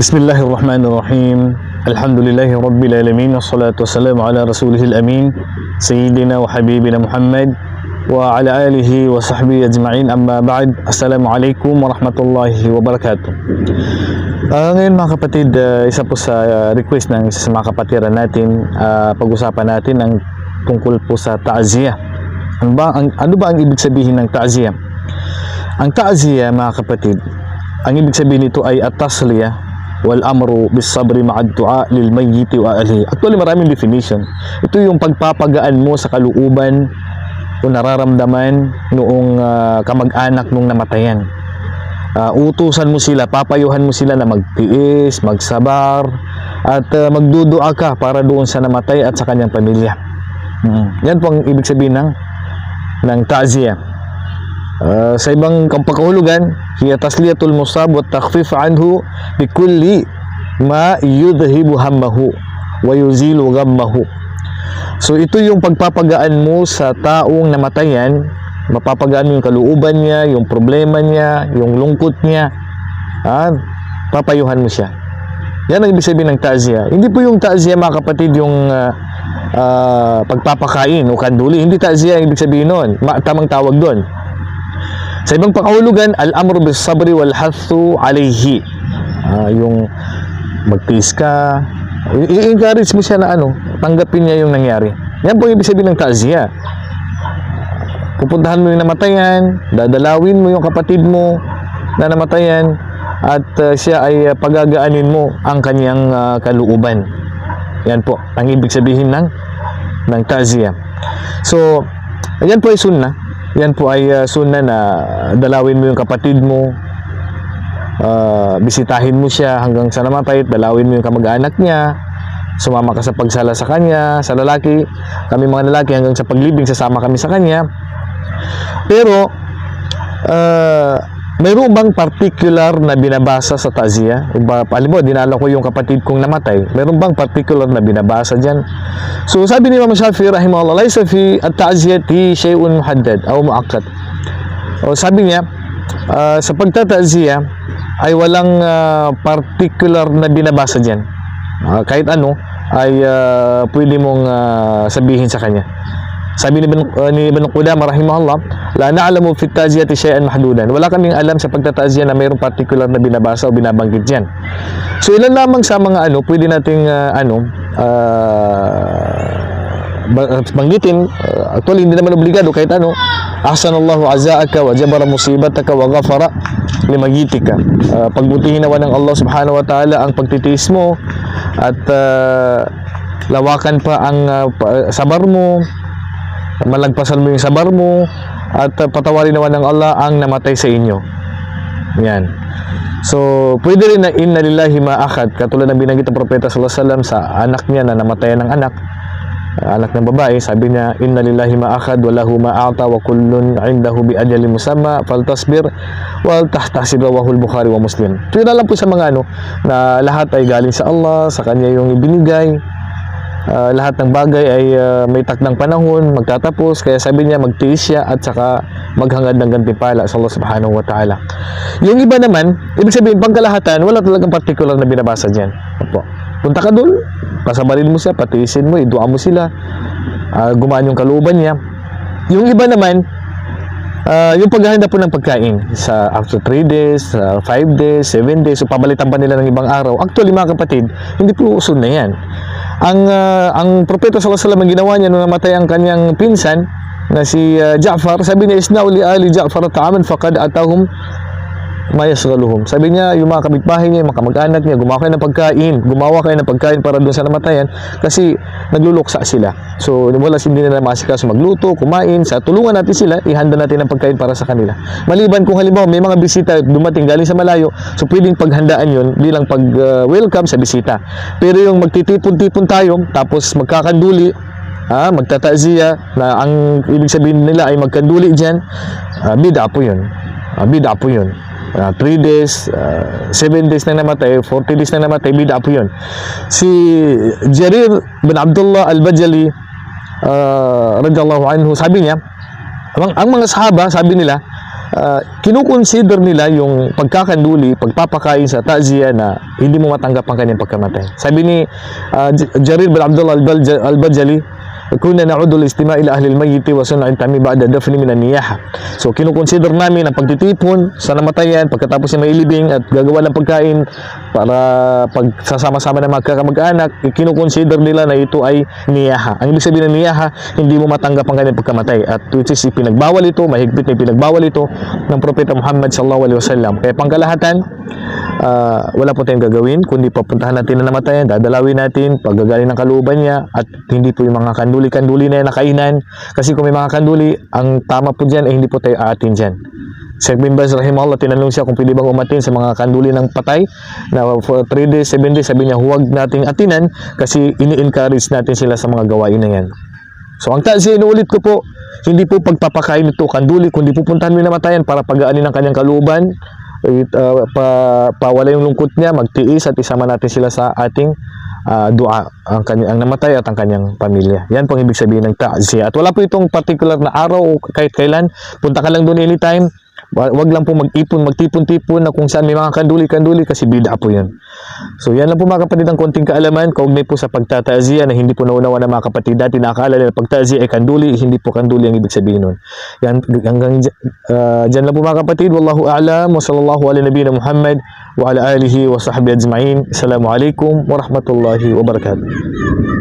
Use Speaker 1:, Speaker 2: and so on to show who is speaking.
Speaker 1: بسم الله الرحمن الرحيم الحمد لله رب العالمين والصلاة والسلام على رسوله الأمين سيدنا وحبيبنا محمد وعلى آله وصحبه أجمعين أما بعد السلام عليكم ورحمة الله وبركاته Ah, ngayon mga kapatid, ah, isa po sa ah, request ng isa sa mga kapatiran natin, ah, pag-usapan natin ang tungkol po sa ta'ziyah. Ano ba ang, ano ba ang ibig sabihin ng ta'ziyah? Ang ta'ziyah mga kapatid, ang ibig sabihin nito ay at-tasliyah wal amru bis sabri ma'ad du'a lil mayyit wa ahlihi. Actually maraming definition. Ito yung pagpapagaan mo sa kaluuban o nararamdaman noong ah, kamag-anak nung namatayan. Ah, utusan mo sila, papayuhan mo sila na magtiis, magsabar, at ah, magdudua ka para doon sa namatay at sa kanyang pamilya. Mm. Yan po ang ibig sabihin ng, ng ta'ziyah. Ah, sa ibang kampakahulugan, hiya tasliyatul musab wa takhfif anhu bi kulli ma yudhibu hammahu wa yuzilu ghammahu. So ito yung pagpapagaan mo sa taong namatayan, mapapagaan mo yung kalooban niya, yung problema niya, yung lungkot niya. Ah, papayuhan mo siya. Yan ang ibig sabihin ng ta'ziya. Hindi po yung ta'ziya mga kapatid yung ah, ah, pagpapakain o kanduli. Hindi ta'ziya ang ibig sabihin nun. Ma- tamang tawag doon. Sa ibang pangahulugan, al-amru bis sabri wal hathu alayhi. Ah, yung magtiis ka, i-encourage mo siya na ano, tanggapin niya yung nangyari. Yan po yung ibig sabihin ng ta'ziya. Pupuntahan mo yung namatayan, dadalawin mo yung kapatid mo na namatayan, at ah, siya ay ah, pagagaanin mo ang kanyang ah, kalooban. Yan po, ang ibig sabihin ng ng ta'ziya. So, yan po ay sunna. Yan po ay uh, sunna na dalawin mo yung kapatid mo, ah, bisitahin mo siya hanggang sa namatay, dalawin mo yung kamag-anak niya, sumama ka sa pagsala sa kanya, sa lalaki, kami mga lalaki hanggang sa paglibing, sasama kami sa kanya. Pero, ah, mayroon bang particular na binabasa sa taziya? O ba, alam mo, dinala ko yung kapatid kong namatay. Mayroon bang particular na binabasa dyan? So, sabi ni Imam Shafi rahimahullah, laysa fi at-ta'ziyati shay'un muhaddad aw muakkad. O sabi niya, ah, sa pagtataziya ay walang ah, particular na binabasa diyan. kahit ano ay ah, pwede mong ah, sabihin sa kanya. Sabi ni Ibn, uh, ni Ibn Qudamah rahimahullah, la na'lamu fi at-ta'ziyati shay'an mahdudan. Wala kaming alam sa pagtataziya na mayroong particular na binabasa o binabanggit diyan. So ilan lamang sa mga ano, pwede nating ah, ano, ah, ba- banggitin, ah, actually hindi naman obligado kahit ano, ahsanallahu azaaka wa jabara musibataka wa ghafara limagitika. Ah, pagbutihin naman ng Allah subhanahu wa ta'ala ang pagtitiis mo at ah, lawakan pa ang ah, pa- sabar mo, malagpasan mo yung sabar mo at patawarin naman ng Allah ang namatay sa inyo. Yan. So, pwede rin na inna lillahi ma'akad katulad ng binanggit ng propeta sallallahu alaihi wasallam sa anak niya na namatayan ng anak anak ng babae, sabi niya inna lillahi ma'akad wa lahu ma'ata wa kullun indahu bi ajali musamma faltasbir wal tahtasib rawahul bukhari wa muslim. Ito na lang po sa mga ano na lahat ay galing sa Allah, sa kanya yung ibinigay Ah, lahat ng bagay ay ah, may takdang panahon, magtatapos. Kaya sabi niya, magtiis siya at saka maghangad ng gantimpala sa Allah subhanahu wa ta'ala. Yung iba naman, ibig sabihin, pangkalahatan, wala talagang particular na binabasa dyan. Opo. Punta ka doon, pasabarin mo siya, patiisin mo, idua mo sila, ah, gumaan yung kalooban niya. Yung iba naman, Ah, yung paghahanda po ng pagkain sa after 3 days, 5 days, 7 days, so pabalitan pa nila ng ibang araw. Actually mga kapatid, hindi po usun na yan. Ang, ah, ang propeta sallallahu alaihi wasallam ginawa niya nung namatay ang kanyang pinsan na si ah, Ja'far, sabi niya, Isna'u li ali Ja'far ta'aman faqad atahum mayasgaluhum. Sabi niya, yung mga kapitbahay niya, yung mga kamag-anak niya, gumawa kayo ng pagkain, gumawa kayo ng pagkain para doon sa namatayan kasi nagluluksa sila. So, wala hindi nila masikaso magluto, kumain, sa tulungan natin sila, ihanda natin ang pagkain para sa kanila. Maliban kung halimbawa may mga bisita dumating galing sa malayo, so pwedeng paghandaan yun bilang pag-welcome sa bisita. Pero yung magtitipon-tipon tayo, tapos magkakanduli, ah, magtataziya na ang ibig sabihin nila ay magkanduli diyan, ah, bida po 'yun. Ah, bida po 'yun. 3 days, 7 days na namatay, 40 days na namatay, bida po 'yun. Si Jarir bin Abdullah Al-Bajali uh, radiyallahu anhu, sabi niya, ang, ang mga sahaba, sabi nila, uh, kinukonsider nila yung pagkakanduli, pagpapakain sa ta'ziya na hindi mo matanggap ang kanyang pagkamatay. Sabi ni uh, Jarir bin Abdullah al-Bajali, Kuna na'udu al-istima ila ahli al-mayyit wa sun'an tami ba'da dafni min an-niyaha. So kinukonsider namin ang pagtitipon sa namatayan pagkatapos niya mailibing at gagawa ng pagkain para pagsasama-sama ng mga kamag-anak, kinukonsider nila na ito ay niyaha. Ang ibig sabihin ng niyaha, hindi mo matanggap ang kanyang pagkamatay at which is ipinagbawal ito, mahigpit na ipinagbawal ito ng propeta Muhammad sallallahu alaihi wasallam. Kaya pangkalahatan, ah, wala po tayong gagawin kundi papuntahan natin na namatayan, dadalawin natin, paggagaling ng kalooban niya at hindi po yung mga kanduli-kanduli na yan na kainan. Kasi kung may mga kanduli, ang tama po dyan ay hindi po tayo aatin dyan. Sheikh bin Baz rahimahullah tinanong siya kung pwede bang umatin sa mga kanduli ng patay na for 3 days, 7 days sabi niya huwag nating atinan kasi ini-encourage natin sila sa mga gawain na yan. So ang tazi inuulit ko po, hindi po pagpapakain ito kanduli kundi pupuntahan mo yung namatayan para pagaanin ang kanyang kalooban it, uh, pa, pawala yung lungkot niya, magtiis at isama natin sila sa ating ah, dua ang, kanya, ang namatay at ang kanyang pamilya. Yan pong ibig sabihin ng ta'ziya. At wala po itong particular na araw o kahit kailan. Punta ka lang doon anytime. Wa- Wag lang po mag-ipon, magtipon-tipon na kung saan may mga kanduli-kanduli kasi bida po yun. So yan lang po mga kapatid ang konting kaalaman kaugnay po sa pagtataziya na hindi po naunawa ng mga kapatid dati nakakala na pagtaziya ay kanduli, hindi po kanduli ang ibig sabihin nun. Yan, hanggang ah, dyan lang po mga kapatid. Wallahu a'lam wa sallallahu ala nabiyina Muhammad wa ala alihi wa sahbihi ajma'in. Assalamualaikum warahmatullahi wabarakatuh.